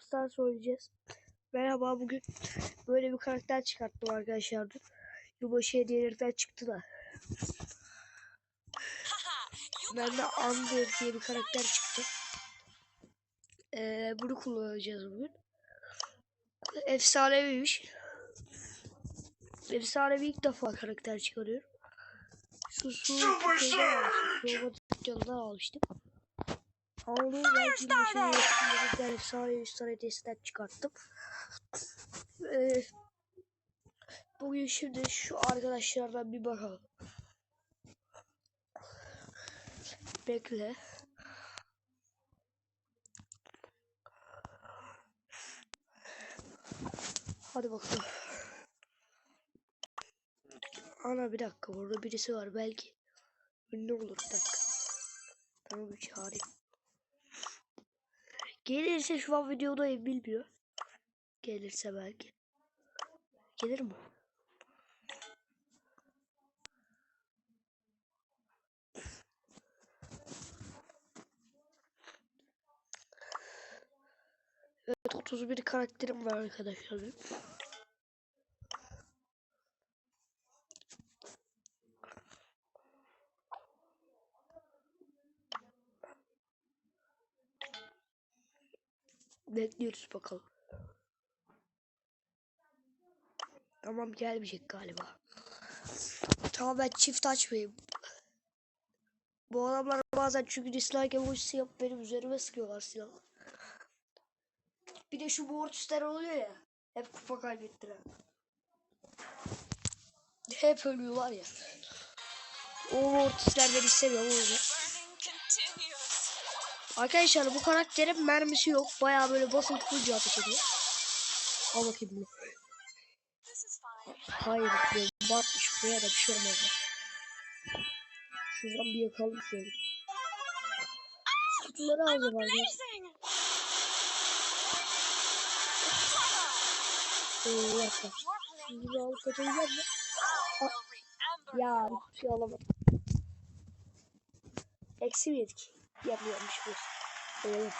Stars oynayacağız. Merhaba bugün böyle bir karakter çıkarttım arkadaşlar. dün. Yılbaşı hediyelerden çıktı da. Ben de Amber diye bir karakter çıktı. Ee, bunu kullanacağız bugün. Efsaneviymiş. Efsanevi ilk defa karakter çıkarıyorum. Şu su robotik canından almıştım. Şey yaptım. Efsane üstten hediyesinden çıkarttım. Ee, bugün şimdi şu arkadaşlardan bir bakalım. Bekle. Hadi bakalım. Ana bir dakika burada birisi var belki. Ünlü olur bir dakika. Ben onu bir çağırayım. Gelirse şu an videodayım bilmiyor. Gelirse belki. Gelir mi? Evet 31 karakterim var arkadaşlar. Bekliyoruz bakalım. Tamam gelmeyecek galiba. Tamam ben çift açmayayım. Bu adamlar bazen çünkü dislike emojisi yapıp benim üzerime sıkıyorlar silahı. Bir de şu mortisler oluyor ya. Hep kupa kaybettiren. Hep ölüyorlar ya. O mortisler ben istemiyorum o yüzden. Arkadaşlar bu karakterin mermisi yok. Baya böyle tutunca ateş ediyor. Al bakayım bunu. Hayır böyle batmış buraya da bir şey olmaz. Şuradan bir yakalım şöyle. Kutuları alacağım arkadaşlar. Ee, yapma. Şimdi bir alıp kaçacağım mı? Ya bir şey alamadım. Eksi mi yedik? Yapmıyormuş bu. Evet.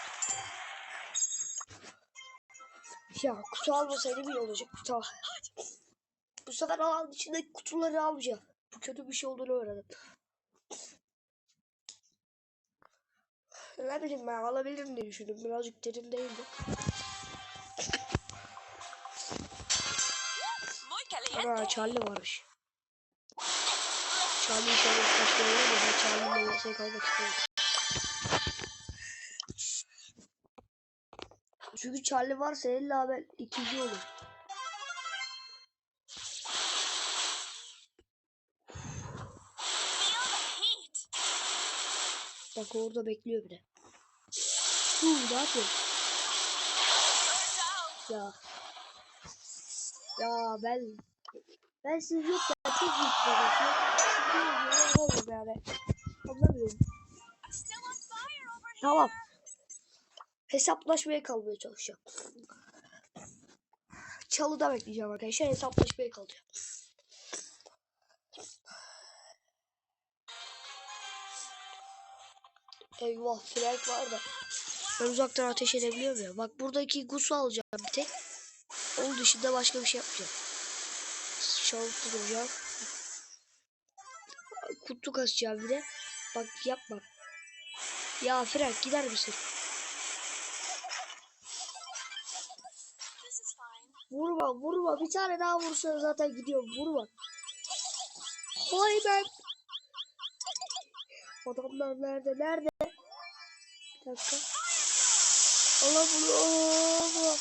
Ya kutu almasaydım iyi olacak kutu. Bu sefer alan içindeki kutuları almayacağım. Bu kötü bir şey olduğunu öğrendim. Ne bileyim ben alabilirim diye düşündüm. Birazcık derin değildi. Ana Charlie varmış. Charlie şöyle mu? Ben Charlie'yle yasaya kalmak istiyorum. Çünkü Charlie varsa illa ben ikinci olur. Bak orada bekliyor bir de. Huu ne out. Ya. Ya ben ben siz yok ya çok büyük yok olmadı yani. Anlamıyorum. Tamam. Hesaplaşmaya kalmaya çalışacağım. Çalıda bekleyeceğim arkadaşlar. Hesaplaşmaya kalacağım. Eyvah Frank var da. Ben uzaktan ateş edebiliyorum ya. Bak buradaki gusu alacağım bir tek. Onun dışında başka bir şey yapmayacağım. Çalıp duracağım. Kutu kasacağım bir de. Bak yapma. Ya Frank gider misin? Vurma vurma. Bir tane daha vursa zaten gidiyorum. Vurma. Hay ben. Adamlar nerede? Nerede? Bir dakika. Allah bunu. Allah.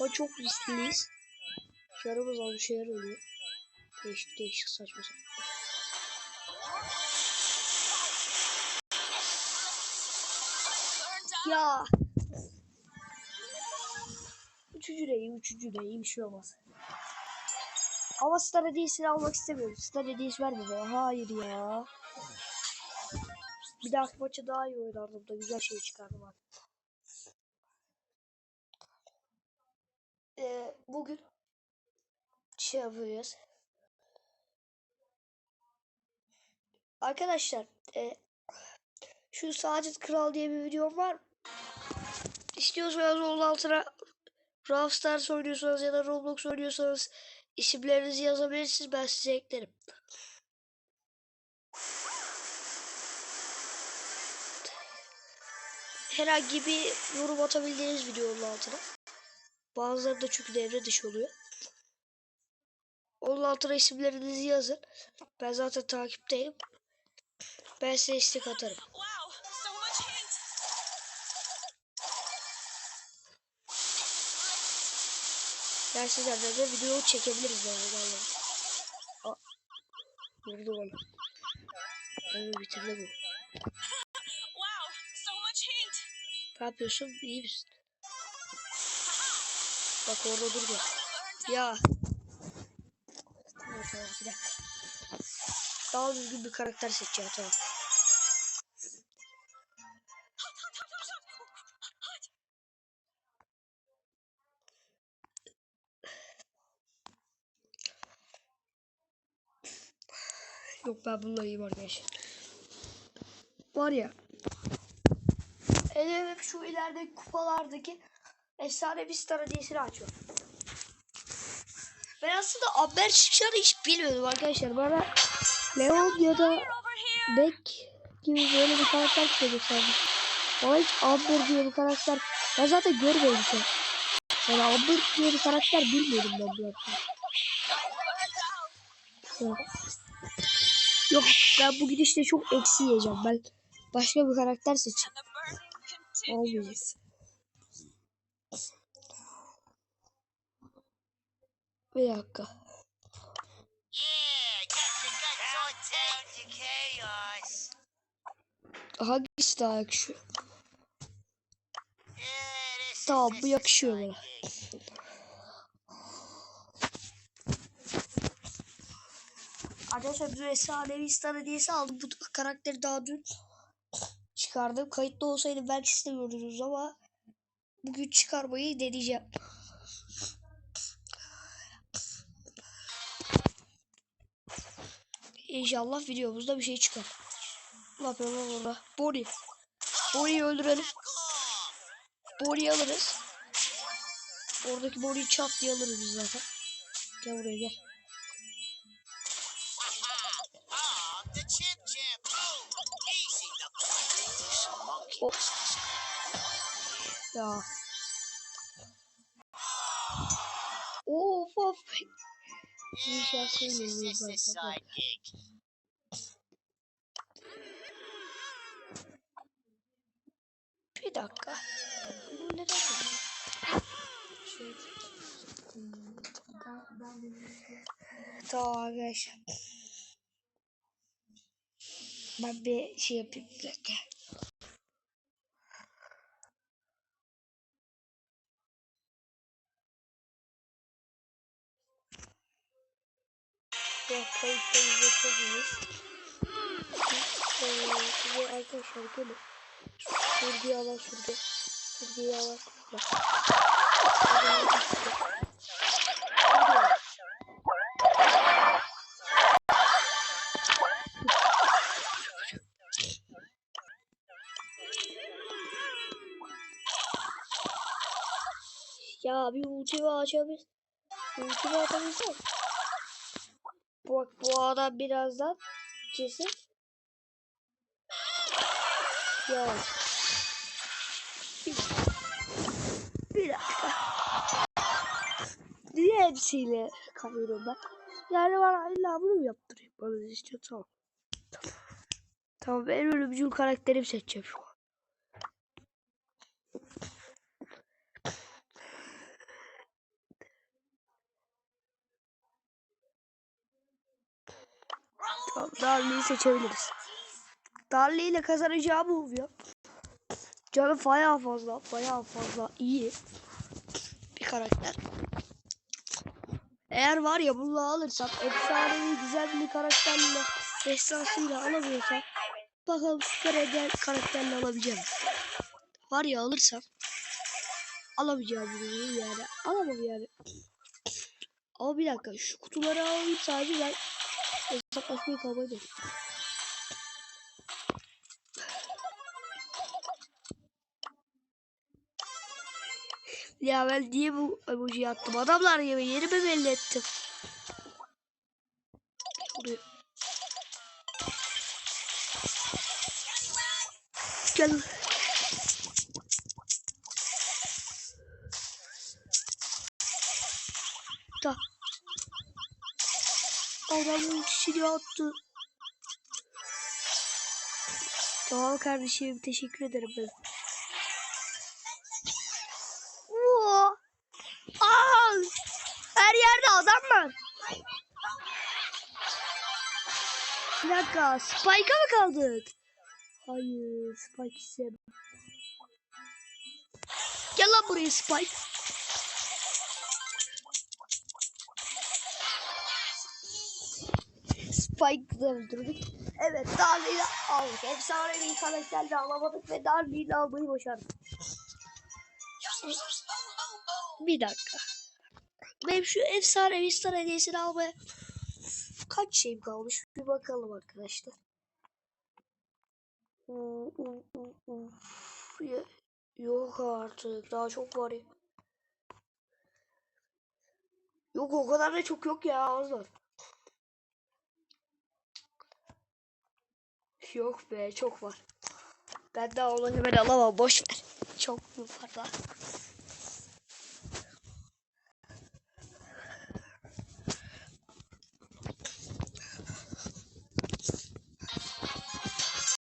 Ama çok riskliyiz. Canımız az bir şeyler oluyor. Değişik değişik saçma sapan. Ya. Üçüncü iyi, üçüncü iyi bir şey olmaz. Ama Star Hediyesi'ni almak istemiyorum. Star Hediyesi verme bana. Hayır ya. Bir dahaki maçı daha iyi oynardım da güzel şey çıkardım artık. Ee, bugün şey yapacağız. Arkadaşlar e, şu Sacit Kral diye bir videom var. İstiyorsanız onun altına Brawl oynuyorsanız ya da Roblox oynuyorsanız isimlerinizi yazabilirsiniz. Ben size eklerim. Herhangi bir yorum atabildiğiniz videonun altına. Bazıları da çünkü devre dışı oluyor. Onun altına isimlerinizi yazın. Ben zaten takipteyim. Ben size istek atarım. Ben sizlerle de video çekebiliriz yani galiba. Aa, vurdu bana. Onu bitirdi bu. Wow, so much heat. Ne yapıyorsun? İyi misin? Bak orada dur gel. Burnt Ya. Tamam tamam bir dakika. Daha düzgün bir karakter seçeceğim tamam. Yok ben bununla iyiyim arkadaşlar. Var ya. Hele şu ilerideki kupalardaki efsane bir star hediyesini açıyorum. Ben aslında Amber çıkacağını hiç bilmiyordum arkadaşlar. Bana Leon ya da. Beck gibi böyle bir karakter çıkıyor sandım. Ama hiç Amber diye bir karakter ben zaten görmemişim. Yani Amber diye bir karakter bilmiyordum ben bu arada. Evet. Yok ben bu gidişle çok eksi yiyeceğim. Ben başka bir karakter seçeyim. Olmayacak. Bir dakika. Chaos. Hangisi daha yakışıyor? Tamam bu yakışıyor bana. Arkadaşlar bir efsanevi star hediyesi aldım. Bu karakteri daha dün çıkardım. Kayıtlı olsaydı belki istemiyordunuz ama bugün çıkarmayı deneyeceğim. İnşallah videomuzda bir şey çıkar. Ne yapıyorum orada? Bonnie. Bonnie'yi öldürelim. Bonnie'yi alırız. Oradaki Bonnie'yi çat diye alırız biz zaten. Gel buraya gel. A bye-bye. side gig. Bir dakika. Bu neden? Şey. Tamam arkadaşlar. Ben bir şey yapayım bir dakika. Ya kayıtta izletebiliriz. Ee, arkadaşlar gelin. Şuraya alan şurada. Şuraya alan. Şuraya. Ya bir ultimi açabilir. Ultimi atabilsem. Bak bu adam birazdan kesin. Ya. Bir, dakika. Niye hepsiyle kayıyorum ben? Yani bana illa bunu mu yaptırayım? Bana işte tamam. Tamam ben ölümcül karakterimi seçeceğim şu an. Darley'i seçebiliriz. Darley ile kazanacağı bu oluyor. Canı bayağı fazla, bayağı fazla iyi bir karakter. Eğer var ya bunu alırsam efsanevi güzel bir karakterle destansıyla alamıyorsam bakalım süper eder karakterle alabileceğim. Var ya alırsam alamayacağım yani. Alamam yani. Ama bir dakika şu kutuları alayım sadece ben hesaplaşmayı kabul ederim. Ya ben niye bu emojiyi attım? Adamlar gibi yeri mi belli ettim? Buraya. Gel. Adamın kişiliği attı. Tamam kardeşim teşekkür ederim ben. Oo. Aa! Her yerde adam var. Bir dakika Spike'a mı kaldık? Hayır Spike istemem. Gel lan buraya Spike. Spike'ı öldürdük. Evet Darley'i de aldık. Efsanevi karakterle alamadık ve Darley'i de almayı başardık. Bir dakika. Benim şu efsanevi star hediyesini almaya kaç şeyim kalmış? Bir bakalım arkadaşlar. Yok artık. Daha çok var ya. Yok o kadar da çok yok ya az var. Yok be çok var. Ben daha onu hemen alamam boş ver. Çok var daha.